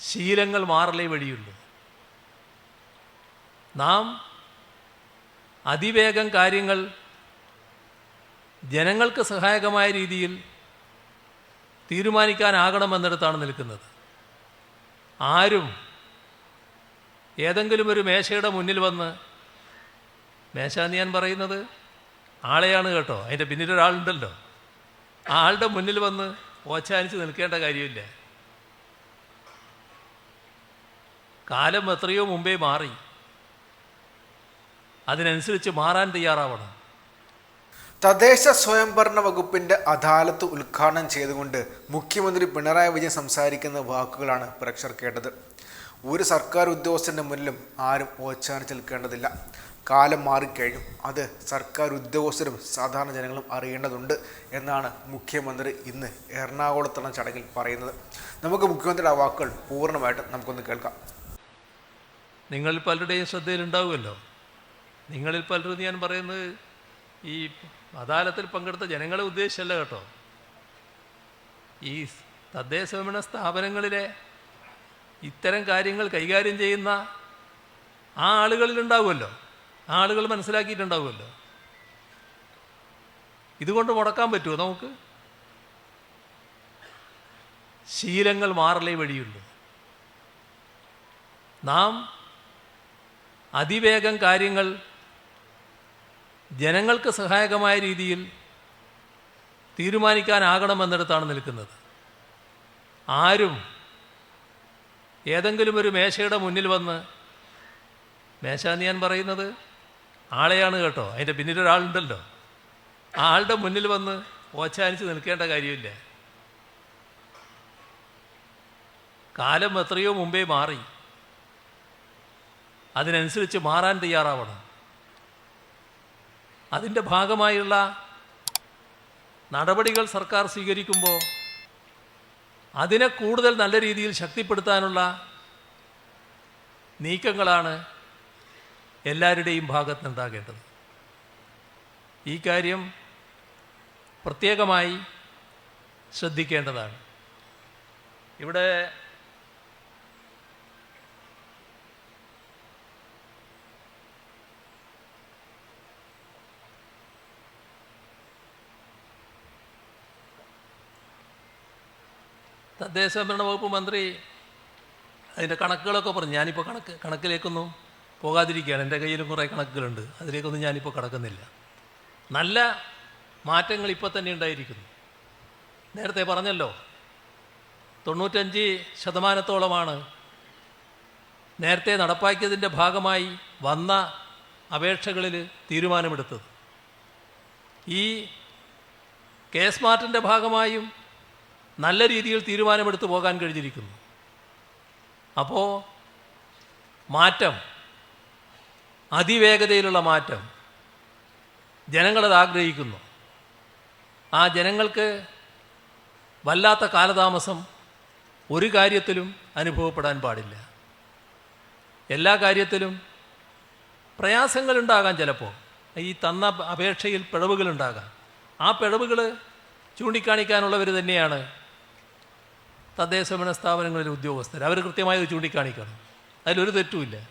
ശീലങ്ങൾ മാറലേ വഴിയുള്ളൂ. നാം അതിവേഗം കാര്യങ്ങൾ ജനങ്ങൾക്ക് സഹായകമായ രീതിയിൽ തീരുമാനിക്കാനാകണമെന്നിടത്താണ് നിൽക്കുന്നത്. ആരും ഏതെങ്കിലും ഒരു മേശയുടെ മുന്നിൽ വന്ന് മേശ എന്ന് ഞാൻ പറയുന്നത് ആളെയാണ് കേട്ടോ അതിന്റെ പിന്നിലൊരാളുണ്ടല്ലോ. ആ ആളുടെ മുന്നിൽ വന്ന് ഓച്ചാനിച്ച് നിൽക്കേണ്ട കാര്യമില്ല. കാലം എത്രയോ മുമ്പേ മാറി. അതിനനുസരിച്ച് മാറാൻ തയ്യാറാവണം. തദ്ദേശ സ്വയംഭരണ വകുപ്പിന്റെ അദാലത്ത് ഉദ്ഘാടനം ചെയ്തുകൊണ്ട് മുഖ്യമന്ത്രി പിണറായി വിജയൻ സംസാരിക്കുന്ന വാക്കുകളാണ് പ്രേക്ഷർ കേട്ടത്. ഒരു സർക്കാർ ഉദ്യോഗസ്ഥന്റെ മുന്നിലും ആരും ഓച്ചാനിച്ച് നിൽക്കേണ്ടതില്ല. കാലം മാറിക്കഴിഞ്ഞു. അത് സർക്കാർ ഉദ്യോഗസ്ഥരും സാധാരണ ജനങ്ങളും അറിയേണ്ടതുണ്ട് എന്നാണ് മുഖ്യമന്ത്രി ഇന്ന് എറണാകുളത്തുള്ള ചടങ്ങിൽ പറയുന്നത്. നമുക്ക് മുഖ്യമന്ത്രിയുടെ ആ വാക്കുകൾ പൂർണമായിട്ട് നമുക്കൊന്ന് കേൾക്കാം. നിങ്ങളിൽ പലരുടെയും ശ്രദ്ധയിലുണ്ടാവുമല്ലോ. നിങ്ങളിൽ പലരും ഞാൻ പറയുന്നത് ഈ അദാലത്തിൽ പങ്കെടുത്ത ജനങ്ങളെ ഉദ്ദേശിച്ചല്ല കേട്ടോ. ഈ തദ്ദേശ ഭരണ സ്ഥാപനങ്ങളിലെ ഇത്തരം കാര്യങ്ങൾ കൈകാര്യം ചെയ്യുന്ന ആ ആളുകളിലുണ്ടാവുമല്ലോ. ആ ആളുകൾ മനസ്സിലാക്കിയിട്ടുണ്ടാവുമല്ലോ. ഇതുകൊണ്ട് മുടക്കാൻ പറ്റുമോ നമുക്ക്? ശീലങ്ങൾ മാറലേ വഴിയുള്ളൂ. നാം അതിവേഗം കാര്യങ്ങൾ ജനങ്ങൾക്ക് സഹായകമായ രീതിയിൽ തീരുമാനിക്കാനാകണമെന്നിടത്താണ് നിൽക്കുന്നത്. ആരും ഏതെങ്കിലും ഒരു മേശയുടെ മുന്നിൽ വന്ന് മേശ എന്ന് ഞാൻ പറയുന്നത് ആളെയാണ് കേട്ടോ അതിന്റെ പിന്നിലൊരാളുണ്ടല്ലോ ആ ആളുടെ മുന്നിൽ വന്ന് ഓച്ചാനിച്ച് നിൽക്കേണ്ട കാര്യമില്ല. കാലം എത്രയോ മുമ്പേ മാറി. അതിനനുസരിച്ച് മാറാൻ തയ്യാറാവണം. അതിന്റെ ഭാഗമായുള്ള നടപടികൾ സർക്കാർ സ്വീകരിക്കുമ്പോൾ അതിനെ കൂടുതൽ നല്ല രീതിയിൽ ശക്തിപ്പെടുത്താനുള്ള നീക്കങ്ങളാണ് എല്ലാവരുടെയും ഭാഗത്തുനിന്നുണ്ടാകേണ്ടത്. ഈ കാര്യം പ്രത്യേകമായി ശ്രദ്ധിക്കേണ്ടതാണ്. ഇവിടെ തദ്ദേശ ഭരണ വകുപ്പ് മന്ത്രി അതിന്റെ കണക്കുകളൊക്കെ പറഞ്ഞു. ഞാനിപ്പോൾ കണക്ക് കണക്കിലേക്കൊന്നും പോകാതിരിക്കുകയാണ്. എന്റെ കയ്യിലും കുറേ കണക്കുകളുണ്ട്. അതിലേക്കൊന്നും ഞാനിപ്പോൾ കടക്കുന്നില്ല. നല്ല മാറ്റങ്ങൾ ഇപ്പോൾ തന്നെ ഉണ്ടായിരിക്കുന്നു. നേരത്തെ പറഞ്ഞല്ലോ തൊണ്ണൂറ്റഞ്ച് ശതമാനത്തോളമാണ് നേരത്തെ നടപ്പാക്കിയതിന്റെ ഭാഗമായി വന്ന അപേക്ഷകളിൽ തീരുമാനമെടുത്തത്. ഈ കെ സ്മാർട്ടിന്റെ ഭാഗമായും നല്ല രീതിയിൽ തീരുമാനമെടുത്ത് പോകാൻ കഴിഞ്ഞിരിക്കുന്നു. അപ്പോൾ മാറ്റം അതിവേഗതയിലുള്ള മാറ്റം ജനങ്ങളത് ആഗ്രഹിക്കുന്നു. ആ ജനങ്ങൾക്ക് വല്ലാത്ത കാലതാമസം ഒരു കാര്യത്തിലും അനുഭവപ്പെടാൻ പാടില്ല. എല്ലാ കാര്യത്തിലും പ്രയാസങ്ങളുണ്ടാകാം ചിലപ്പോൾ. ഈ തന്ന അപേക്ഷയിൽ പിഴവുകളുണ്ടാകാം. ആ പിഴവുകൾ ചൂണ്ടിക്കാണിക്കാനുള്ളവർ തന്നെയാണ് തദ്ദേശഭരണ സ്ഥാപനങ്ങളിലെ ഉദ്യോഗസ്ഥർ. അവർ കൃത്യമായി ചൂണ്ടിക്കാണിക്കണം. അതിലൊരു തെറ്റുമില്ല.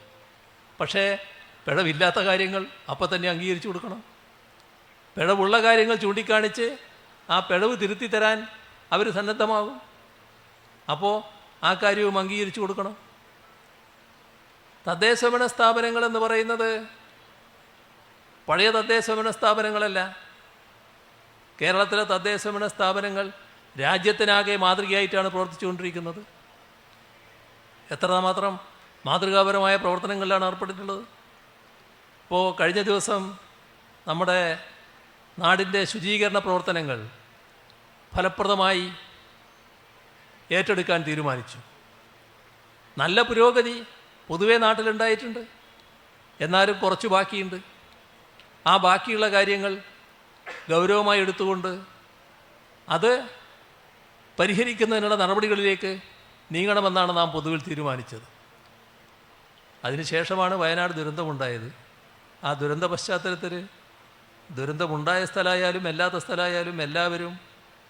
പക്ഷേ പിഴവില്ലാത്ത കാര്യങ്ങൾ അപ്പം തന്നെ അംഗീകരിച്ചു കൊടുക്കണം. പിഴവുള്ള കാര്യങ്ങൾ ചൂണ്ടിക്കാണിച്ച് ആ പിഴവ് തിരുത്തി തരാൻ അവർ സന്നദ്ധമാകും. അപ്പോൾ ആ കാര്യവും അംഗീകരിച്ചു കൊടുക്കണം. സ്ഥാപനങ്ങൾ എന്ന് പറയുന്നത് പഴയ തദ്ദേശഭരണ സ്ഥാപനങ്ങളല്ല. കേരളത്തിലെ തദ്ദേശഭരണ സ്ഥാപനങ്ങൾ രാജ്യത്തിനാകെ മാതൃകയായിട്ടാണ് പ്രവർത്തിച്ചുകൊണ്ടിരിക്കുന്നത്. എത്രമാത്രം മാതൃകാപരമായ പ്രവർത്തനങ്ങളിലാണ് ഏർപ്പെട്ടിട്ടുള്ളത്. ഇപ്പോൾ കഴിഞ്ഞ ദിവസം നമ്മുടെ നാടിന്റെ ശുചീകരണ പ്രവർത്തനങ്ങൾ ഫലപ്രദമായി ഏറ്റെടുക്കാൻ തീരുമാനിച്ചു. നല്ല പുരോഗതി പൊതുവേ നാട്ടിലുണ്ടായിട്ടുണ്ട്. എന്നാലും കുറച്ച് ബാക്കിയുണ്ട്. ആ ബാക്കിയുള്ള കാര്യങ്ങൾ ഗൗരവമായി എടുത്തുകൊണ്ട് അത് പരിഹരിക്കുന്നതിനുള്ള നടപടികളിലേക്ക് നീങ്ങണമെന്നാണ് നാം പൊതുവിൽ തീരുമാനിച്ചത്. അതിനുശേഷമാണ് വയനാട് ദുരന്തമുണ്ടായത്. ആ ദുരന്ത പശ്ചാത്തലത്തിൽ ദുരന്തമുണ്ടായ സ്ഥലമായാലും അല്ലാത്ത സ്ഥലമായാലും എല്ലാവരും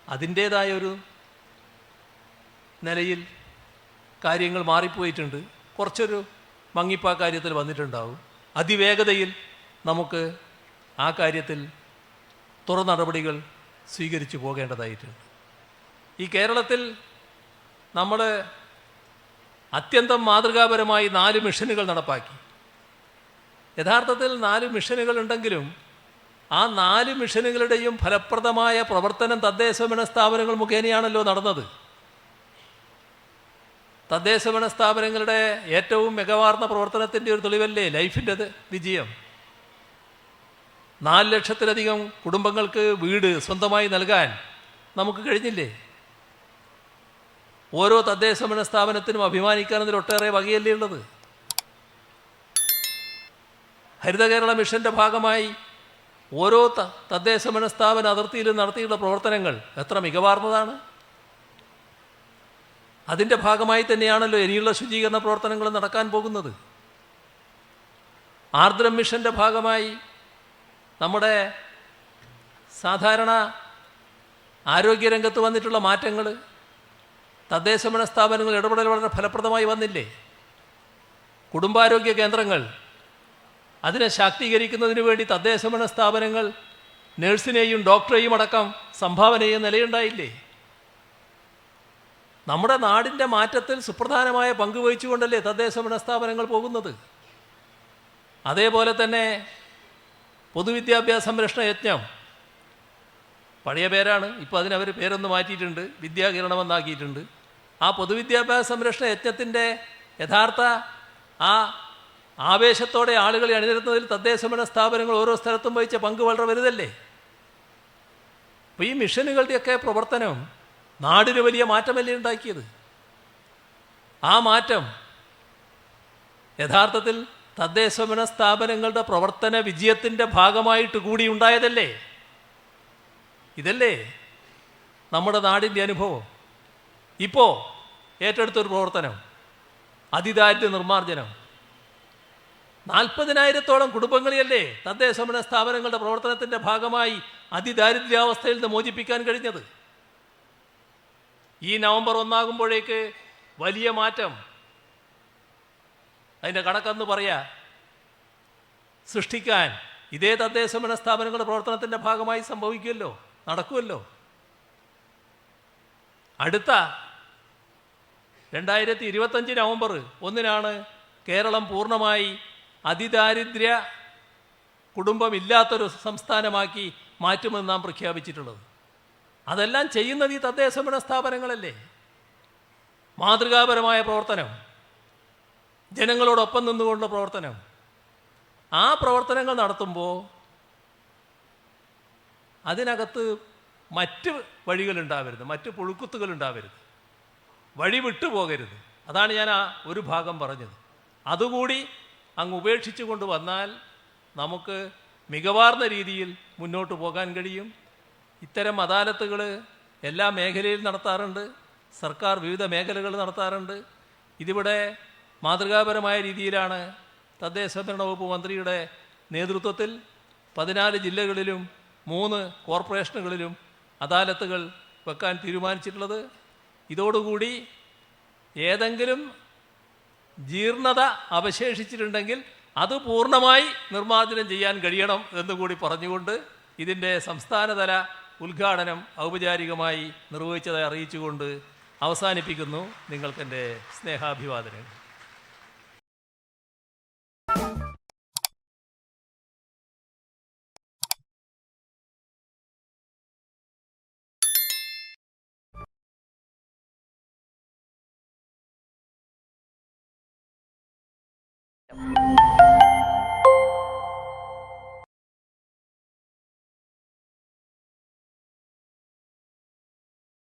അതിന്റേതായ ഒരു നിലയിൽ കാര്യങ്ങൾ മാറിപ്പോയിട്ടുണ്ട്. കുറച്ചൊരു മങ്ങിപ്പാ കാര്യത്തിൽ വന്നിട്ടുണ്ടാവും. അതിവേഗതയിൽ നമുക്ക് ആ കാര്യത്തിൽ തുറ നടപടികൾ സ്വീകരിച്ചു പോകേണ്ടതായിട്ടുണ്ട്. ഈ കേരളത്തിൽ നമ്മൾ അത്യന്തം മാതൃകാപരമായി നാല് മിഷനുകൾ നടപ്പാക്കി. യഥാർത്ഥത്തിൽ നാല് മിഷനുകൾ ഉണ്ടെങ്കിലും ആ നാല് മിഷനുകളുടെയും ഫലപ്രദമായ പ്രവർത്തനം തദ്ദേശഭരണ സ്ഥാപനങ്ങൾ മുഖേനയാണല്ലോ നടന്നത്. തദ്ദേശഭരണ സ്ഥാപനങ്ങളുടെ ഏറ്റവും മികവാർന്ന പ്രവർത്തനത്തിന്റെ ഒരു തെളിവല്ലേ ലൈഫിന്റെത് വിജയം. നാല് ലക്ഷത്തിലധികം കുടുംബങ്ങൾക്ക് വീട് സ്വന്തമായി നൽകാൻ നമുക്ക് കഴിഞ്ഞില്ലേ? ഓരോ തദ്ദേശഭരണ സ്ഥാപനത്തിനും അഭിമാനിക്കാനതിൽ ഒട്ടേറെ വകയല്ലേ ഉള്ളത്. ഹരിത കേരള മിഷന്റെ ഭാഗമായി ഓരോ തദ്ദേശ ഭരണ സ്ഥാപന അതിർത്തിയിലും നടത്തിയുള്ള പ്രവർത്തനങ്ങൾ എത്ര മികവാർന്നതാണ്. അതിന്റെ ഭാഗമായി തന്നെയാണല്ലോ ഇനിയുള്ള ശുചീകരണ പ്രവർത്തനങ്ങൾ നടക്കാൻ പോകുന്നത്. ആർദ്രം മിഷന്റെ ഭാഗമായി നമ്മുടെ സാധാരണ ആരോഗ്യരംഗത്ത് വന്നിട്ടുള്ള മാറ്റങ്ങൾ തദ്ദേശഭരണ സ്ഥാപനങ്ങൾ ഇടപെടൽ വളരെ ഫലപ്രദമായി വന്നില്ലേ? കുടുംബാരോഗ്യ കേന്ദ്രങ്ങൾ അതിനെ ശാക്തീകരിക്കുന്നതിന് വേണ്ടി തദ്ദേശഭരണ സ്ഥാപനങ്ങൾ നഴ്സിനെയും ഡോക്ടറെയും അടക്കം സംഭാവന ചെയ്യുന്ന നിലയുണ്ടായില്ലേ? നമ്മുടെ നാടിന്റെ മാറ്റത്തിൽ സുപ്രധാനമായ പങ്ക് വഹിച്ചുകൊണ്ടല്ലേ തദ്ദേശഭരണ സ്ഥാപനങ്ങൾ പോകുന്നത്? അതേപോലെ തന്നെ പൊതുവിദ്യാഭ്യാസ സംരക്ഷണ യജ്ഞം. പഴയ പേരാണ് ഇപ്പോൾ അതിനവർ പേരൊന്ന് മാറ്റിയിട്ടുണ്ട് വിദ്യാകിരണമെന്നാക്കിയിട്ടുണ്ട് ആ പൊതുവിദ്യാഭ്യാസ സംരക്ഷണ യജ്ഞത്തിന്റെ യഥാർത്ഥ ആ ആവേശത്തോടെ ആളുകളെ അണിനിരത്തുന്നതിൽ തദ്ദേശഭരണ സ്ഥാപനങ്ങൾ ഓരോ സ്ഥലത്തും വഹിച്ച പങ്ക് വളരെ വലുതല്ലേ? അപ്പോൾ ഈ മിഷനുകളുടെയൊക്കെ പ്രവർത്തനം നാടിന് വലിയ മാറ്റമല്ലേ ഉണ്ടാക്കിയത്? ആ മാറ്റം യഥാർത്ഥത്തിൽ തദ്ദേശഭരണ സ്ഥാപനങ്ങളുടെ പ്രവർത്തന വിജയത്തിന്റെ ഭാഗമായിട്ട് കൂടി ഉണ്ടായതല്ലേ? ഇതല്ലേ നമ്മുടെ നാടിന്റെ അനുഭവം? ഇപ്പോൾ ഏറ്റെടുത്തൊരു പ്രവർത്തനം അതിദാരിദ്ര്യ നിർമ്മാർജനം. നാൽപ്പതിനായിരത്തോളം കുടുംബങ്ങളെയല്ലേ തദ്ദേശഭരണ സ്ഥാപനങ്ങളുടെ പ്രവർത്തനത്തിന്റെ ഭാഗമായി അതിദാരിദ്ര്യാവസ്ഥയിൽ നിന്ന് മോചിപ്പിക്കാൻ കഴിഞ്ഞത്? ഈ നവംബർ ഒന്നാകുമ്പോഴേക്ക് വലിയ മാറ്റം അതിന്റെ കണക്കെന്ന് പറയാ സൃഷ്ടിക്കാൻ ഇതേ തദ്ദേശഭരണ സ്ഥാപനങ്ങളുടെ പ്രവർത്തനത്തിന്റെ ഭാഗമായി സംഭവിക്കുമല്ലോ നടക്കുമല്ലോ അടുത്ത രണ്ടായിരത്തി ഇരുപത്തഞ്ച് നവംബർ ഒന്നിനാണ് കേരളം പൂർണമായി അതിദാരിദ്ര്യ കുടുംബമില്ലാത്തൊരു സംസ്ഥാനമാക്കി മാറ്റുമെന്ന് നാം പ്രഖ്യാപിച്ചിട്ടുള്ളത്. അതെല്ലാം ചെയ്യുന്നത് ഈ തദ്ദേശ ഭരണ സ്ഥാപനങ്ങളല്ലേ മാതൃകാപരമായ പ്രവർത്തനം ജനങ്ങളോടൊപ്പം നിന്നുകൊണ്ടുള്ള പ്രവർത്തനം. ആ പ്രവർത്തനങ്ങൾ നടത്തുമ്പോൾ അതിനകത്ത് മറ്റ് വഴികളുണ്ടാവരുത് മറ്റ് പുഴുക്കുത്തുകൾ ഉണ്ടാവരുത് വഴി വിട്ടു പോകരുത്. അതാണ് ഞാൻ ആ ഒരു ഭാഗം പറഞ്ഞത്. അതുകൂടി അങ്ങ് ഉപേക്ഷിച്ചു കൊണ്ട് വന്നാൽ നമുക്ക് മികവാർന്ന രീതിയിൽ മുന്നോട്ട് പോകാൻ കഴിയും. ഇത്തരം അദാലത്തുകൾ എല്ലാ മേഖലയിലും നടത്താറുണ്ട്. സർക്കാർ വിവിധ മേഖലകൾ നടത്താറുണ്ട്. ഇതിവിടെ മാതൃകാപരമായ രീതിയിലാണ് തദ്ദേശ ഭരണ വകുപ്പ് മന്ത്രിയുടെ നേതൃത്വത്തിൽ പതിനാല് ജില്ലകളിലും മൂന്ന് കോർപ്പറേഷനുകളിലും അദാലത്തുകൾ വെക്കാൻ തീരുമാനിച്ചിട്ടുള്ളത്. ഇതോടുകൂടി ഏതെങ്കിലും ജീർണത അവശേഷിച്ചിട്ടുണ്ടെങ്കിൽ അത് പൂർണമായി നിർമ്മാർജനം ചെയ്യാൻ കഴിയണം എന്നുകൂടി പറഞ്ഞുകൊണ്ട് ഇതിന്റെ സംസ്ഥാനതല ഉദ്ഘാടനം ഔപചാരികമായി നിർവഹിച്ചതായി അറിയിച്ചുകൊണ്ട് അവസാനിപ്പിക്കുന്നു നിങ്ങൾക്കെന്റെ സ്നേഹാഭിവാദനങ്ങൾ.